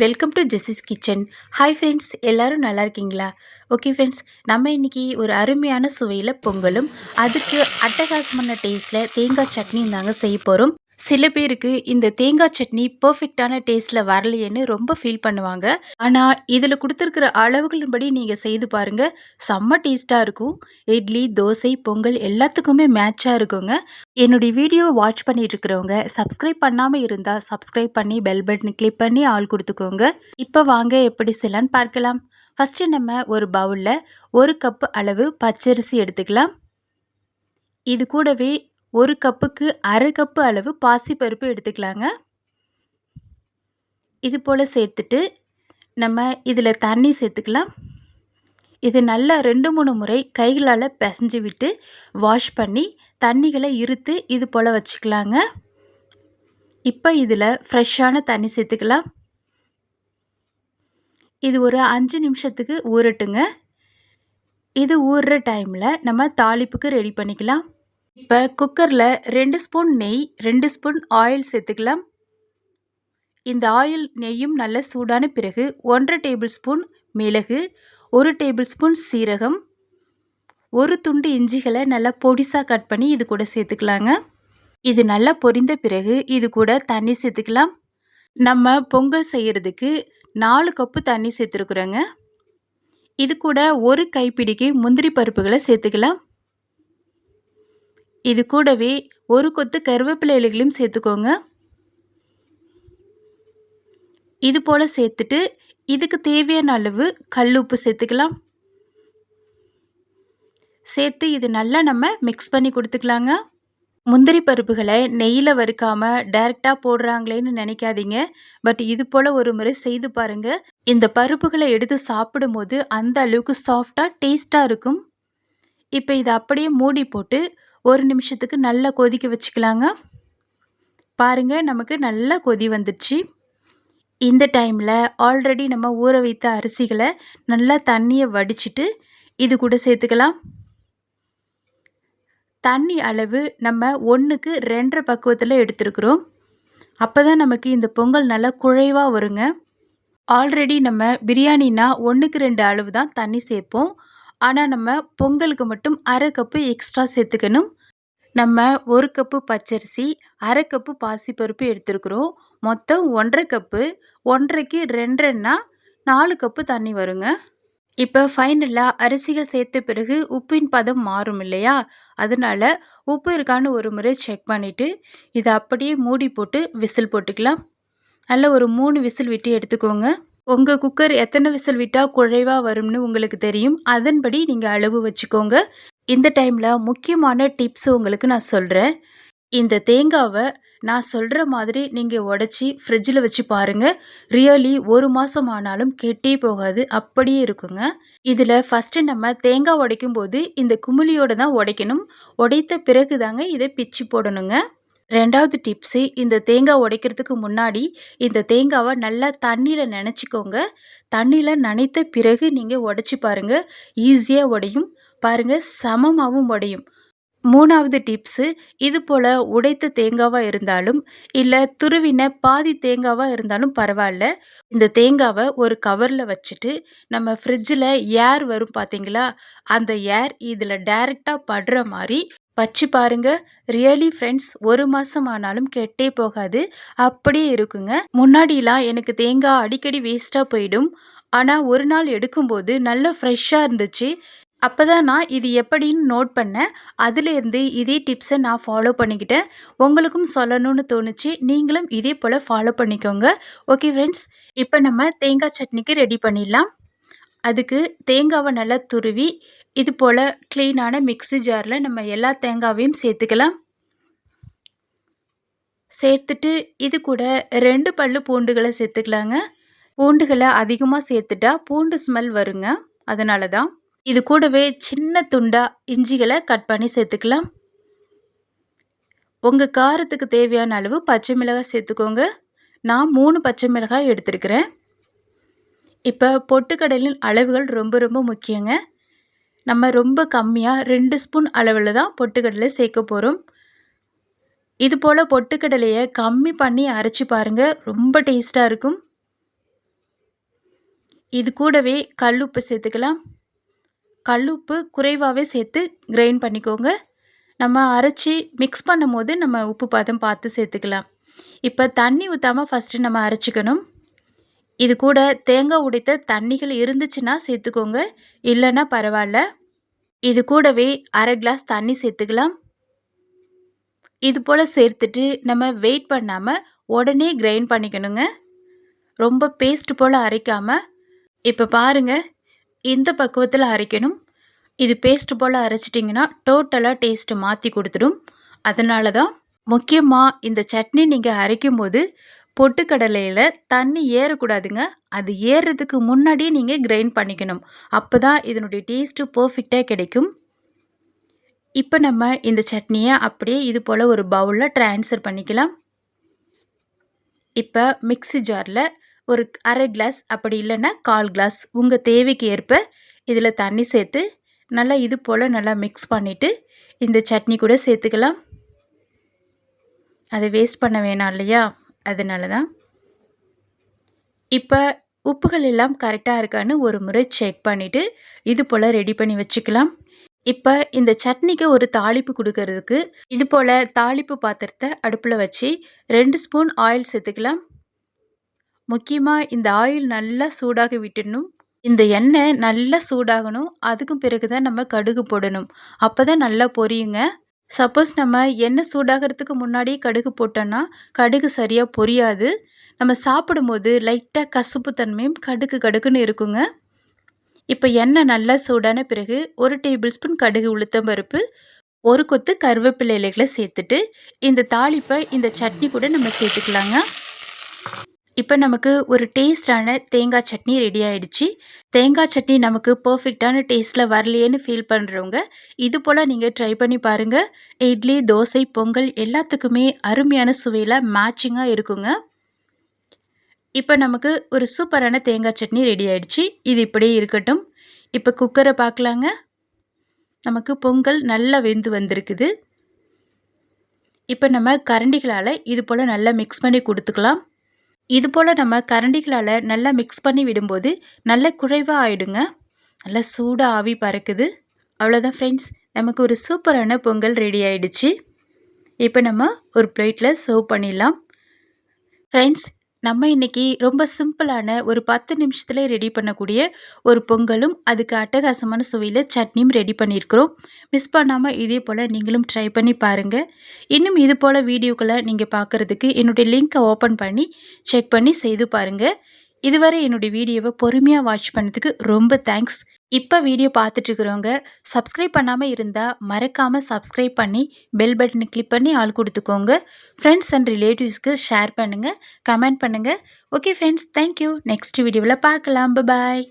Welcome to Jessie's kitchen hi friends எல்லோரும் நல்லா இருக்கீங்களா? ஓகே ஃப்ரெண்ட்ஸ் நம்ம இன்றைக்கி ஒரு அருமையான சுவையில் பொங்கலும் அதுக்கு அட்டகாசமான டேஸ்ட்டில் தேங்காய் சட்னியும் தாங்க செய்ய போகிறோம் சில பேருக்கு இந்த தேங்காய் சட்னி பர்ஃபெக்டான டேஸ்ட்டில் வரலையேன்னு ரொம்ப ஃபீல் பண்ணுவாங்க. ஆனால் இதில் கொடுத்துருக்கிற அளவுகளின்படி நீங்கள் செய்து பாருங்கள் செம்ம டேஸ்ட்டாக இருக்கும். இட்லி தோசை பொங்கல் எல்லாத்துக்குமே மேட்சாக இருக்குங்க. என்னுடைய வீடியோவை வாட்ச் பண்ணிட்டு இருக்கிறவங்க சப்ஸ்கிரைப் பண்ணாமல் இருந்தால் சப்ஸ்கிரைப் பண்ணி பெல் பட்டன் கிளிக் பண்ணி ஆள் கொடுத்துக்கோங்க. இப்போ வாங்க எப்படி செய்யலான்னு பார்க்கலாம். ஃபஸ்ட்டு நம்ம ஒரு பவுலில் ஒரு கப் அளவு பச்சரிசி எடுத்துக்கலாம். இது கூடவே ஒரு கப்புக்கு அரை கப்பு அளவு பாசிப்பருப்பு எடுத்துக்கலாங்க. இது போல் சேர்த்துட்டு நம்ம இதில் தண்ணி சேர்த்துக்கலாம். இது நல்லா ரெண்டு மூணு முறை கைகளால் பிசைஞ்சு விட்டு வாஷ் பண்ணி தண்ணிகளை இருத்து இது போல் வச்சுக்கலாங்க. இப்போ இதில் ஃப்ரெஷ்ஷான தண்ணி சேர்த்துக்கலாம். இது ஒரு அஞ்சு நிமிஷத்துக்கு ஊறட்டுங்க. இது ஊறுற டைமில் நம்ம தாளிப்புக்கு ரெடி பண்ணிக்கலாம். இப்போ குக்கரில் ரெண்டு ஸ்பூன் நெய் ரெண்டு ஸ்பூன் ஆயில் சேர்த்துக்கலாம். இந்த ஆயில் நெய்யும் நல்ல சூடான பிறகு ஒன்றரை டேபிள் ஸ்பூன் மிளகு ஒரு டேபிள் ஸ்பூன் சீரகம் ஒரு துண்டு இஞ்சிகளை நல்லா பொடிசாக கட் பண்ணி இது கூட சேர்த்துக்கலாங்க. இது நல்லா பொரிந்த பிறகு இது கூட தண்ணி சேர்த்துக்கலாம். நம்ம பொங்கல் செய்கிறதுக்கு நாலு கப்பு தண்ணி சேர்த்துருக்குறோங்க. இது கூட ஒரு கைப்பிடிக்கு முந்திரி பருப்புகளை சேர்த்துக்கலாம். இது கூடவே ஒரு கொத்து கருவேப்பிலை இலைகளையும் சேர்த்துக்கோங்க. இது போல் சேர்த்துட்டு இதுக்கு தேவையான அளவு கல் உப்பு சேர்த்துக்கலாம். சேர்த்து இது நல்லா நம்ம மிக்ஸ் பண்ணி கொடுத்துக்கலாங்க. முந்திரி பருப்புகளை நெய்யில் வறுக்காமல் டைரெக்டாக போடுறாங்களேன்னு நினைக்காதீங்க. பட் இது போல் ஒரு முறை செய்து பாருங்கள் இந்த பருப்புகளை எடுத்து சாப்பிடும்போது அந்த அளவுக்கு சாஃப்டாக டேஸ்ட்டாக இருக்கும். இப்போ இதை அப்படியே மூடி போட்டு ஒரு நிமிஷத்துக்கு நல்லா கொதிக்க வச்சுக்கலாங்க. பாருங்கள் நமக்கு நல்லா கொதி வந்துடுச்சு. இந்த டைமில் ஆல்ரெடி நம்ம ஊற வைத்த அரிசிகளை நல்லா தண்ணியை வடிச்சிட்டு இது கூட சேர்த்துக்கலாம். தண்ணி அளவு நம்ம ஒன்றுக்கு ரெண்டரை பக்குவத்தில் எடுத்துருக்குறோம். அப்போ தான் நமக்கு இந்த பொங்கல் நல்லா குழைவாக வருங்க. ஆல்ரெடி நம்ம பிரியாணினா ஒன்றுக்கு ரெண்டு அளவு தான் தண்ணி சேர்ப்போம். ஆனால் நம்ம பொங்கலுக்கு மட்டும் அரை கப்பு எக்ஸ்ட்ரா சேர்த்துக்கணும். நம்ம ஒரு கப்பு பச்சரிசி அரை கப்பு பாசிப்பருப்பு எடுத்துருக்குறோம். மொத்தம் ஒன்றரை கப்பு ஒன்றரைக்கு ரெண்டுன்னா நாலு கப்பு தண்ணி வருங்க. இப்போ ஃபைனலாக அரிசிகள் சேர்த்த பிறகு உப்பின் பதம் மாறும் இல்லையா? அதனால் உப்பு இருக்கான்னு ஒரு முறை செக் பண்ணிவிட்டு இதை அப்படியே மூடி போட்டு விசில் போட்டுக்கலாம். நல்ல ஒரு மூணு விசில் விட்டு எடுத்துக்கோங்க. உங்கள் குக்கர் எத்தனை விசில் விட்டால் குறைவாக வரும்னு உங்களுக்கு தெரியும். அதன்படி நீங்கள் அளவு வச்சுக்கோங்க. இந்த டைமில் முக்கியமான டிப்ஸ் உங்களுக்கு நான் சொல்கிறேன் இந்த தேங்காவை நான் சொல்கிற மாதிரி நீங்கள் உடச்சி ஃப்ரிட்ஜில் வச்சு பாருங்கள் ரியலி ஒரு மாதம் ஆனாலும் கெட்டே போகாது. அப்படியே இருக்குங்க. இதில் ஃபஸ்ட்டு நம்ம தேங்காய் உடைக்கும் போது இந்த குமிழியோடு தான் உடைக்கணும். உடைத்த பிறகு தாங்க இதை பிச்சு போடணுங்க. ரெண்டாவது டிப்ஸு இந்த தேங்காய் உடைக்கிறதுக்கு முன்னாடி இந்த தேங்காவை நல்லா தண்ணியில் நினச்சிக்கோங்க. தண்ணியில் நனைத்த பிறகு நீங்கள் உடச்சி பாருங்கள் ஈஸியாக உடையும். பாருங்கள் சமமாகவும் உடையும். மூணாவது டிப்ஸு இது போல் உடைத்த தேங்காவாக இருந்தாலும் இல்லை துருவின பாதி தேங்காவாக இருந்தாலும் பரவாயில்ல. இந்த தேங்காவை ஒரு கவரில் வச்சுட்டு நம்ம ஃப்ரிட்ஜில் ஏர் வரும் பார்த்தீங்களா அந்த ஏர் இதில் டைரெக்டாக படுற மாதிரி வச்சு பாருங்க. ரியலி ஃப்ரெண்ட்ஸ் ஒரு மாதம் ஆனாலும் கெட்டே போகாது. அப்படியே இருக்குங்க. முன்னாடிலாம் எனக்கு தேங்காய் அடிக்கடி வேஸ்ட்டாக போயிடும். ஆனால் ஒரு நாள் எடுக்கும்போது நல்ல ஃப்ரெஷ்ஷாக இருந்துச்சு. அப்போ தான் நான் இது எப்படின்னு நோட் பண்ணேன். அதுலேருந்து இதே டிப்ஸை நான் ஃபாலோ பண்ணிக்கிட்டேன். உங்களுக்கும் சொல்லணும்னு தோணுச்சு. நீங்களும் இதே போல் ஃபாலோ பண்ணிக்கோங்க. ஓகே ஃப்ரெண்ட்ஸ் இப்போ நம்ம தேங்காய் சட்னிக்கு ரெடி பண்ணிடலாம். அதுக்கு தேங்காவை நல்லா துருவி இது போல் க்ளீனான மிக்ஸி ஜாரில் நம்ம எல்லா தேங்காவையும் சேர்த்துக்கலாம். சேர்த்துட்டு இது கூட ரெண்டு பல் பூண்டுகளை சேர்த்துக்கலாங்க. பூண்டுகளை அதிகமாக சேர்த்துட்டா பூண்டு ஸ்மெல் வருங்க. அதனால தான் இது கூடவே சின்ன துண்டாக இஞ்சிகளை கட் பண்ணி சேர்த்துக்கலாம். உங்கள் காரத்துக்கு தேவையான அளவு பச்சை மிளகாய் சேர்த்துக்கோங்க. நான் மூணு பச்சை மிளகாய் எடுத்துருக்கிறேன். இப்போ பொட்டுக்கடலின் அளவுகள் ரொம்ப ரொம்ப முக்கியங்க. நம்ம ரொம்ப கம்மியாக ரெண்டு ஸ்பூன் அளவில் தான் பொட்டுக்கடலை சேர்க்க போகிறோம் இது போல் பொட்டுக்கடலையை கம்மி பண்ணி அரைச்சி பாருங்கள் ரொம்ப டேஸ்ட்டாக இருக்கும். இது கூடவே கல்லுப்பு சேர்த்துக்கலாம். கல்லுப்பு குறைவாகவே சேர்த்து கிரைண்ட் பண்ணிக்கோங்க. நம்ம அரைச்சி மிக்ஸ் பண்ணும் போது நம்ம உப்பு பாதம் பார்த்து சேர்த்துக்கலாம். இப்போ தண்ணி ஊற்றாமல் ஃபஸ்ட்டு நம்ம அரைச்சிக்கணும். இது கூட தேங்காய் உடைத்த தண்ணிகள் இருந்துச்சுன்னா சேர்த்துக்கோங்க. இல்லைன்னா பரவாயில்ல. இது கூடவே அரை கிளாஸ் தண்ணி சேர்த்துக்கலாம். இது போல் சேர்த்துட்டு நம்ம வெயிட் பண்ணாமல் உடனே கிரைண்ட் பண்ணிக்கணுங்க. ரொம்ப பேஸ்ட் போல் அரைக்காமல் இப்போ பாருங்கள் இந்த பக்குவத்தில் அரைக்கணும். இது பேஸ்ட் போல் அரைச்சிட்டிங்கன்னா டோட்டலாக டேஸ்ட்டு மாற்றி கொடுத்துடும். அதனால தான் முக்கியமாக இந்த சட்னி நீங்கள் அரைக்கும் போது பொட்டுக்கடலையில் தண்ணி ஏறக்கூடாதுங்க. அது ஏறுறதுக்கு முன்னாடியே நீங்கள் கிரைண்ட் பண்ணிக்கணும். அப்போ தான் இதனுடைய டேஸ்ட்டு பர்ஃபெக்டாக கிடைக்கும். இப்போ நம்ம இந்த சட்னியை அப்படியே இது போல் ஒரு பவுலில் ட்ரான்ஸ்ஃபர் பண்ணிக்கலாம். இப்போ மிக்சி ஜாரில் ஒரு அரை கிளாஸ் அப்படி இல்லைன்னா கால் கிளாஸ் உங்கள் தேவைக்கு ஏற்ப இதில் தண்ணி சேர்த்து நல்லா இது போல் நல்லா மிக்ஸ் பண்ணிவிட்டு இந்த சட்னி கூட சேர்த்துக்கலாம். அதை வேஸ்ட் பண்ண வேணாம் இல்லையா? அதனால தான் இப்போ உப்புகள் எல்லாம் கரெக்டாக இருக்கான்னு ஒரு முறை செக் பண்ணிவிட்டு இது போல் ரெடி பண்ணி வச்சுக்கலாம். இப்போ இந்த சட்னிக்கு ஒரு தாளிப்பு கொடுக்கறதுக்கு இது போல் தாளிப்பு பாத்திரத்தை அடுப்பில் வச்சு ரெண்டு ஸ்பூன் ஆயில் சேர்த்துக்கலாம். முக்கியமாக இந்த ஆயில் நல்லா சூடாக விட்டுடணும். இந்த எண்ணெய் நல்லா சூடாகணும். அதுக்கும் பிறகு தான் நம்ம கடுகு போடணும். அப்போ தான் நல்லா பொரியுங்க. சப்போஸ் நம்ம எண்ணெய் சூடாகிறதுக்கு முன்னாடியே கடுகு போட்டோன்னா கடுகு சரியாக பொரியாது. நம்ம சாப்பிடும்போது லைட்டாக கசுப்பு தன்மையும் கடுகு கடுகுன்னு இருக்குங்க. இப்போ எண்ணெய் நல்லா சூடான பிறகு ஒரு டேபிள் ஸ்பூன் கடுகு உளுத்தம் பருப்பு ஒரு கொத்து கருவேப்பிலை இலைகளை சேர்த்துட்டு இந்த தாளிப்பை இந்த சட்னி கூட நம்ம சேர்த்துக்கலாங்க. இப்போ நமக்கு ஒரு டேஸ்டான தேங்காய் சட்னி ரெடி ஆயிடுச்சு. தேங்காய் சட்னி நமக்கு பர்ஃபெக்டான டேஸ்ட்டில் வரலையேன்னு ஃபீல் பண்ணுறவங்க இது போல் நீங்கள் ட்ரை பண்ணி பாருங்கள் இட்லி தோசை பொங்கல் எல்லாத்துக்குமே அருமையான சுவையில் மேட்சிங்காக இருக்குங்க. இப்போ நமக்கு ஒரு சூப்பரான தேங்காய் சட்னி ரெடி ஆயிடுச்சு. இது இப்படியே இருக்கட்டும். இப்போ குக்கரை பார்க்கலாங்க நமக்கு பொங்கல் நல்லா வெந்து வந்திருக்குது. இப்போ நம்ம கரண்டிகளால் இது போல் நல்லா மிக்ஸ் பண்ணி கொடுத்துக்கலாம். இது போல் நம்ம கரண்டிகளால் நல்லா மிக்ஸ் பண்ணி விடும்போது நல்ல குறைவாக ஆயிடுங்க. நல்லா சூடாக ஆவி பறக்குது. அவ்வளோதான் ஃப்ரெண்ட்ஸ் நமக்கு ஒரு சூப்பரான பொங்கல் ரெடி ஆயிடுச்சு. இப்போ நம்ம ஒரு பிளேட்டில் சர்வ் பண்ணிடலாம். ஃப்ரெண்ட்ஸ் நம்ம இன்றைக்கி ரொம்ப சிம்பிளான ஒரு பத்து நிமிஷத்தில் ரெடி பண்ணக்கூடிய ஒரு பொங்கலும் அதுக்கு அட்டகாசமான சுவையில் சட்னியும் ரெடி பண்ணியிருக்கிறோம். மிஸ் பண்ணாமல் இதே போல் நீங்களும் ட்ரை பண்ணி பாருங்கள் இன்னும் இது போல் வீடியோக்களை நீங்கள் பார்க்குறதுக்கு என்னுடைய லிங்க்கை ஓப்பன் பண்ணி செக் பண்ணி செய்து பாருங்கள் இதுவரை என்னுடைய வீடியோவை பொறுமையாக வாட்ச் பண்ணதுக்கு ரொம்ப தேங்க்ஸ் இப்போ வீடியோ பார்த்துட்ருக்குறவங்க சப்ஸ்கிரைப் பண்ணாமல் இருந்தால் மறக்காமல் சப்ஸ்கிரைப் பண்ணி பெல் பட்டனை கிளிக் பண்ணி ஆள் கொடுத்துக்கோங்க. ஃப்ரெண்ட்ஸ் அண்ட் ரிலேட்டிவ்ஸ்க்கு ஷேர் பண்ணுங்கள் கமெண்ட் பண்ணுங்கள் okay friends thank you next வீடியோவில் பார்க்கலாம். பாய்